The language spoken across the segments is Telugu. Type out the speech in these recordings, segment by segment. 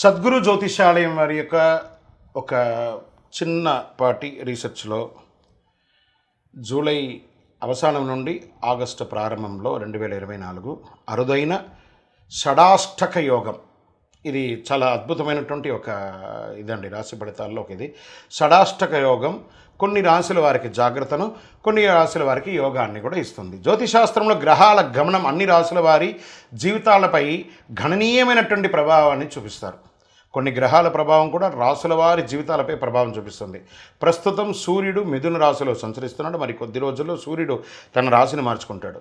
సద్గురు జ్యోతిషాలయం వారి యొక్క ఒక చిన్నపాటి రీసెర్చ్లో జూలై అవసానం నుండి ఆగస్టు ప్రారంభంలో రెండు వేల ఇరవై నాలుగు అరుదైన షడాష్టక యోగం. ఇది చాలా అద్భుతమైనటువంటి ఒక ఇదండి రాశి ఫలితాల్లో ఒక ఇది. షడాష్టక యోగం కొన్ని రాశుల వారికి జాగ్రత్తను కొన్ని రాశుల వారికి యోగాన్ని కూడా ఇస్తుంది. జ్యోతిశాస్త్రంలో గ్రహాల గమనం అన్ని రాశుల వారి జీవితాలపై గణనీయమైనటువంటి ప్రభావాన్ని చూపిస్తారు. కొన్ని గ్రహాల ప్రభావం కూడా రాసుల వారి జీవితాలపై ప్రభావం చూపిస్తుంది. ప్రస్తుతం సూర్యుడు మిథున రాశిలో సంచరిస్తున్నాడు. మరి కొద్ది రోజుల్లో సూర్యుడు తన రాశిని మార్చుకుంటాడు.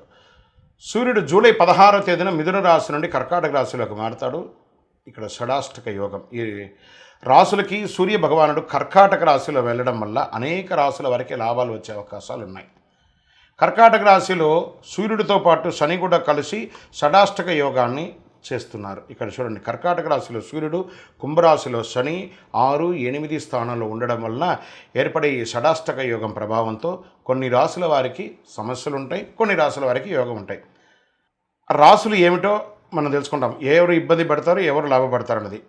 సూర్యుడు జూలై పదహారో తేదీన మిథున రాశి నుండి కర్కాటక రాశిలోకి మారుతాడు. ఇక్కడ షడాష్టక యోగం. ఈ రాసులకి సూర్య భగవానుడు కర్కాటక రాశిలో వెళ్ళడం వల్ల అనేక రాసుల వరకే లాభాలు వచ్చే అవకాశాలు ఉన్నాయి. కర్కాటక రాశిలో సూర్యుడితో పాటు శని కూడా కలిసి షడాష్టక యోగాన్ని చేస్తున్నారు. ఇక్కడ చూడండి కర్కాటక రాశిలో సూర్యుడు కుంభరాశిలో శని ఆరు ఎనిమిది స్థానంలో ఉండడం వలన ఏర్పడే ఈ షడాష్టక యోగం ప్రభావంతో కొన్ని రాసుల వారికి సమస్యలు ఉంటాయి కొన్ని రాసుల వారికి యోగం ఉంటాయి రాసులు ఏమిటో మనం తెలుసుకుంటాం. ఎవరు ఇబ్బంది పడతారు ఎవరు లాభపడతారు అన్నది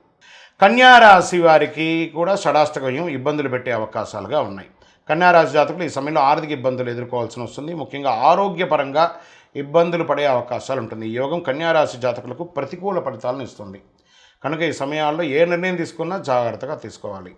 కన్యా రాశి వారికి కూడా షడాష్టకయం ఇబ్బందులు పెట్టే అవకాశాలుగా ఉన్నాయి. కన్యారాశి జాతకులు ఈ సమయంలో ఆర్థిక ఇబ్బందులు ఎదుర్కోవాల్సి వస్తుంది. ముఖ్యంగా ఆరోగ్యపరంగా ఇబ్బందులు పడే అవకాశాలు ఉంటుంది. ఈ యోగం కన్యారాశి జాతకులకు ప్రతికూల ఫలితాలను ఇస్తుంది. కనుక ఈ సమయాల్లో ఏ నిర్ణయం తీసుకున్నా జాగ్రత్తగా తీసుకోవాలి.